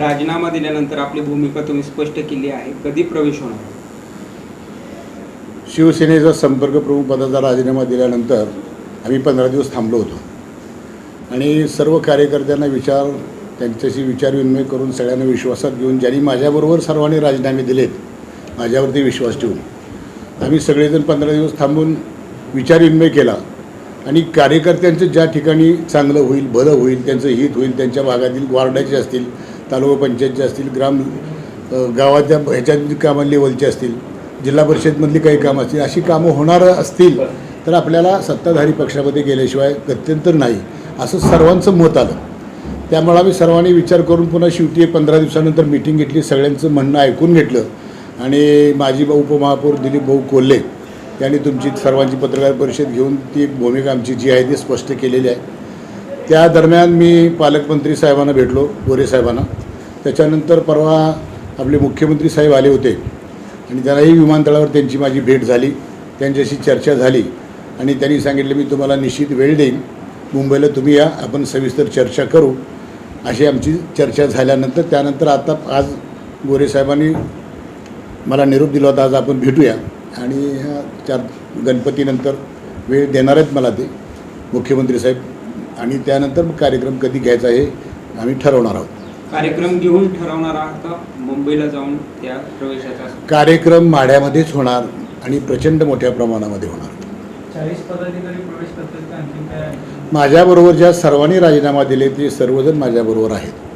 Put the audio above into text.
राजीनामा दिल्यानंतर आपली भूमिका तुम्ही स्पष्ट केली आहे. कधी प्रवेश होणार? शिवसेनेचा संपर्क प्रमुख पदाचा राजीनामा दिल्यानंतर आम्ही पंधरा दिवस थांबलो होतो. आणि सर्व कार्यकर्त्यांना विचार त्यांच्याशी विचारविनिमय करून सगळ्यांना विश्वासात घेऊन ज्यांनी माझ्याबरोबर सर्वांनी राजीनामे दिलेत माझ्यावरती विश्वास ठेवून. आम्ही सगळेजण पंधरा दिवस थांबून विचारविनिमय केला. आणि कार्यकर्त्यांचं ज्या ठिकाणी चांगलं होईल भलं होईल त्यांचं हित होईल त्यांच्या भागातील वार्डाचे असतील तालुका पंचायतचे असतील ग्राम अ, गावाच्या ह्याच्यात कामं लेवलचे असतील जिल्हा परिषदमधली काही कामं असतील अशी कामं होणार असतील तर आपल्याला सत्ताधारी पक्षामध्ये गेल्याशिवाय गत्यंतर नाही असं सर्वांचं मत आलं. त्यामुळे आम्ही सर्वांनी विचार करून पुन्हा शेवटी पंधरा दिवसानंतर मिटिंग घेतली सगळ्यांचं म्हणणं ऐकून घेतलं. आणि माजी भाऊ उपमहापौर दिलीप भाऊ कोल्हे यांनी तुमची सर्वांची पत्रकार परिषद घेऊन ती भूमिका आमची जी आहे ती स्पष्ट केलेली आहे. त्या दरम्यान मी पालकमंत्री साहेबांना भेटलो गोरे साहेबांना. त्याच्यानंतर परवा आपले मुख्यमंत्री साहेब आले होते आणि त्यांनाही विमानतळावर त्यांची माझी भेट झाली त्यांच्याशी चर्चा झाली आणि त्यांनी सांगितलं मी तुम्हाला निश्चित वेळ देईन. मुंबईला तुम्ही या आपण सविस्तर चर्चा करू. अशी आमची चर्चा झाल्यानंतर त्यानंतर आता आज गोरे साहेबांनी मला निरोप दिला होता आज आपण भेटूया. आणि ह्या चार गणपतीनंतर वेळ देणार आहेत मला ते मुख्यमंत्री साहेब. आणि त्यानंतर मग कार्यक्रम कधी घ्यायचा हे आम्ही ठरवणार आहोत. कार्यक्रम घेऊन ठरवणार आहात का मुंबईला जाऊन त्या प्रवेशाचा? कार्यक्रम माढ्यामध्येच होणार आणि प्रचंड मोठ्या प्रमाणामध्ये होणार. माझ्याबरोबर ज्या सर्वांनी राजीनामा दिले ते सर्वजण माझ्याबरोबर आहेत.